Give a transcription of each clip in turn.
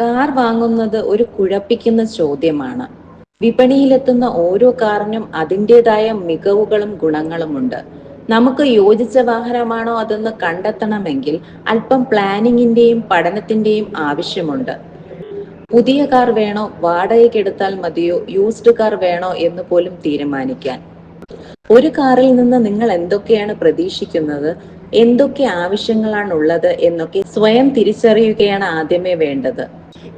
Car വാങ്ങുന്നത് ഒരു കുഴപ്പിക്കുന്ന ചോദ്യമാണ്. വിപണിയിലെത്തുന്ന ഓരോ കാറിനും അതിന്റെതായ മികവുകളും ഗുണങ്ങളുമുണ്ട്. നമുക്ക് യോജിച്ച വാഹനമാണോ അതെന്ന് കണ്ടെത്തണമെങ്കിൽ അല്പം പ്ലാനിങ്ങിന്റെയും പഠനത്തിന്റെയും ആവശ്യമുണ്ട്. പുതിയ കാർ വേണോ വാടകയ്ക്കെടുത്താൽ മതിയോ യൂസ്ഡ് കാർ വേണോ എന്ന് പോലും തീരുമാനിക്കാൻ. ഒരു കാറിൽ നിന്ന് നിങ്ങൾ എന്തൊക്കെയാണ് പ്രതീക്ഷിക്കുന്നത്? എന്തൊക്കെ ആവശ്യങ്ങളാണ് ഉള്ളത് എന്നൊക്കെ സ്വയം തിരിച്ചറിയുകയാണ് ആദ്യമേ വേണ്ടത്.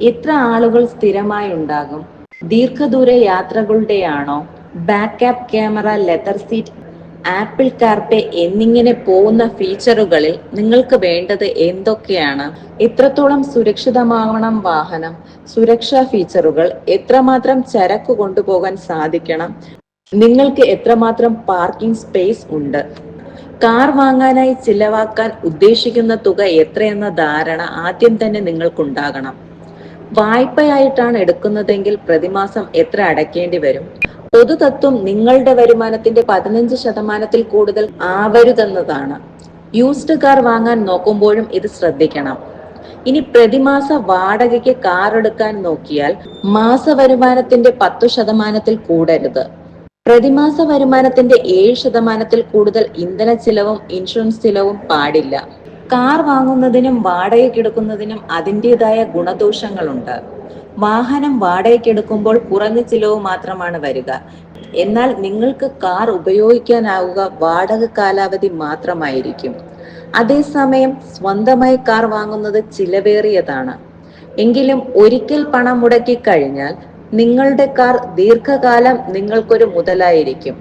എത്ര ആളുകൾ സ്ഥിരമായി ഉണ്ടാകും? ദീർഘദൂര യാത്രകളുടെയാണോ? Backup camera leather seat Apple CarPlay എന്നിങ്ങനെ പോകുന്ന ഫീച്ചറുകളിൽ നിങ്ങൾക്ക് വേണ്ടത് എന്തൊക്കെയാണ്? എത്രത്തോളം സുരക്ഷിതമാവണം വാഹനം? സുരക്ഷാ ഫീച്ചറുകൾ എത്രമാത്രം ചരക്ക് കൊണ്ടുപോകാൻ സാധിക്കണം? നിങ്ങൾക്ക് എത്രമാത്രം പാർക്കിംഗ് സ്പേസ് ഉണ്ട്? കാർ വാങ്ങാനായി ചിലവാക്കാൻ ഉദ്ദേശിക്കുന്ന തുക എത്രയെന്ന ധാരണ ആദ്യം തന്നെ നിങ്ങൾക്കുണ്ടാകണം. വായ്പയായിട്ടാണ് എടുക്കുന്നതെങ്കിൽ പ്രതിമാസം എത്ര അടയ്ക്കേണ്ടി വരും? പൊതുതത്വം നിങ്ങളുടെ വരുമാനത്തിന്റെ പതിനഞ്ച് ശതമാനത്തിൽ കൂടുതൽ ആവരുതെന്നതാണ്. യൂസ്ഡ് കാർ വാങ്ങാൻ നോക്കുമ്പോഴും ഇത് ശ്രദ്ധിക്കണം. ഇനി പ്രതിമാസ വാടകയ്ക്ക് കാർ എടുക്കാൻ നോക്കിയാൽ മാസ വരുമാനത്തിന്റെ പത്തു ശതമാനത്തിൽ കൂടരുത്. പ്രതിമാസ വരുമാനത്തിന്റെ ഏഴ് ശതമാനത്തിൽ കൂടുതൽ ഇന്ധന ചിലവും ഇൻഷുറൻസ് ചിലവും പാടില്ല. കാർ വാങ്ങുന്നതിനും വാടകയ്ക്കെടുക്കുന്നതിനും അതിന്റെതായ ഗുണദോഷങ്ങളുണ്ട്. വാഹനം വാടകയ്ക്കെടുക്കുമ്പോൾ കുറഞ്ഞ ചിലവ് മാത്രമാണ് വരിക. എന്നാൽ നിങ്ങൾക്ക് കാർ ഉപയോഗിക്കാനാവുക വാടക കാലാവധി മാത്രമായിരിക്കും. അതേസമയം സ്വന്തമായി കാർ വാങ്ങുന്നത് ചിലവേറിയതാണ്. എങ്കിലും ഒരിക്കൽ പണം മുടക്കി കഴിഞ്ഞാൽ നിങ്ങളുടെ കാർ ദീർഘകാലം നിങ്ങൾക്കൊരു മുതലായിരിക്കും.